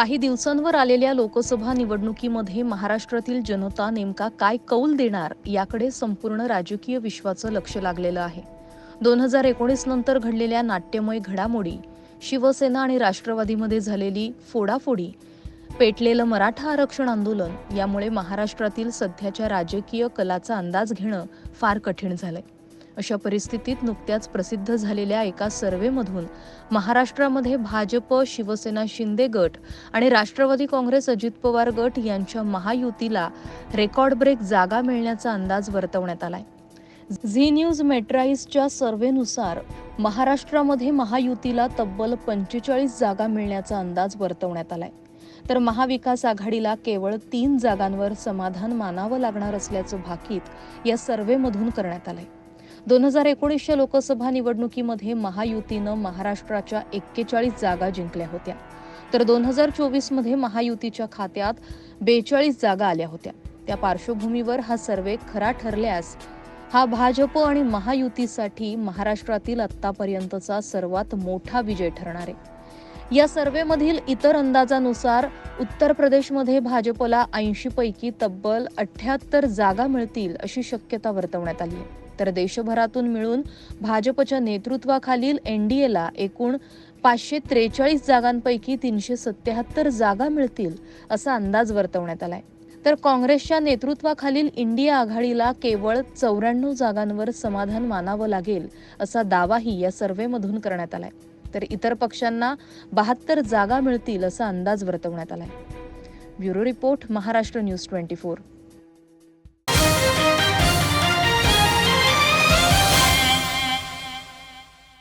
काही दिवसांवर आलेल्या लोकसभा निवडणुकीमध्ये महाराष्ट्रातील जनता नेमका काय कौल देणार याकडे संपूर्ण राजकीय विश्वाचं लक्ष लागलेलं आहे. दोन हजार एकोणीस नंतर घडलेल्या नाट्यमय घडामोडी शिवसेना आणि राष्ट्रवादीमध्ये झालेली फोडाफोडी पेटलेलं मराठा आरक्षण आंदोलन यामुळे महाराष्ट्रातील सध्याच्या राजकीय कलाचा अंदाज घेणं फार कठीण झालंय. अशा परिस्थितीत नुकत्याच प्रसिद्ध झालेल्या एका सर्व्हेमधून महाराष्ट्रामध्ये भाजप शिवसेना शिंदे गट आणि राष्ट्रवादी काँग्रेस अजित पवार गट यांच्या महायुतीला रेकॉर्ड ब्रेक जागा मिळण्याचा अंदाज वर्तवण्यात आलाय. झी न्यूज मेट्राईजच्या सर्व्हेनुसार महाराष्ट्रामध्ये महायुतीला तब्बल पंचेचाळीस जागा मिळण्याचा अंदाज वर्तवण्यात आलाय. तर महाविकास आघाडीला केवळ तीन जागांवर समाधान मानावं लागणार असल्याचं भाकीत या सर्व्हेमधून करण्यात आलंय. दोन हजार एकोणीसच्या लोकसभा निवडणुकीमध्ये महायुतीनं महाराष्ट्राच्या एक्केचाळीस जागा जिंकल्या होत्या. तर दोन हजार चोवीसमध्ये महायुतीच्या खात्यात बेचाळीस जागा आल्या होत्या. त्या पार्श्वभूमीवर हा सर्वे खरा ठरल्यास हा भाजप आणि महायुतीसाठी महाराष्ट्रातील आत्तापर्यंतचा सर्वात मोठा विजय ठरणार आहे. या सर्व्हेमधील इतर अंदाजानुसार उत्तर प्रदेशमध्ये भाजपला ऐंशी पैकी तब्बल अठ्याहत्तर जागा मिळतील अशी शक्यता वर्तवण्यात आली आहे. तर देशभरातून मिळून भाजपच्या नेतृत्वाखालील एनडीएला एकूण पाचशे त्रेचाळीस जागांपैकी तीनशे सत्याहत्तर जागा मिळतील असा अंदाज वर्तवण्यात आलाय. तर काँग्रेसच्या नेतृत्वाखालील इंडिया आघाडीला केवळ चौऱ्याण्णव जागांवर समाधान मानावं लागेल असा दावाही या सर्व्हेमधून करण्यात आलाय. तर इतर पक्षांना बहात्तर जागा मिळतील असा अंदाज वर्तवण्यात आलाय. Bureau report Maharashtra news twenty four.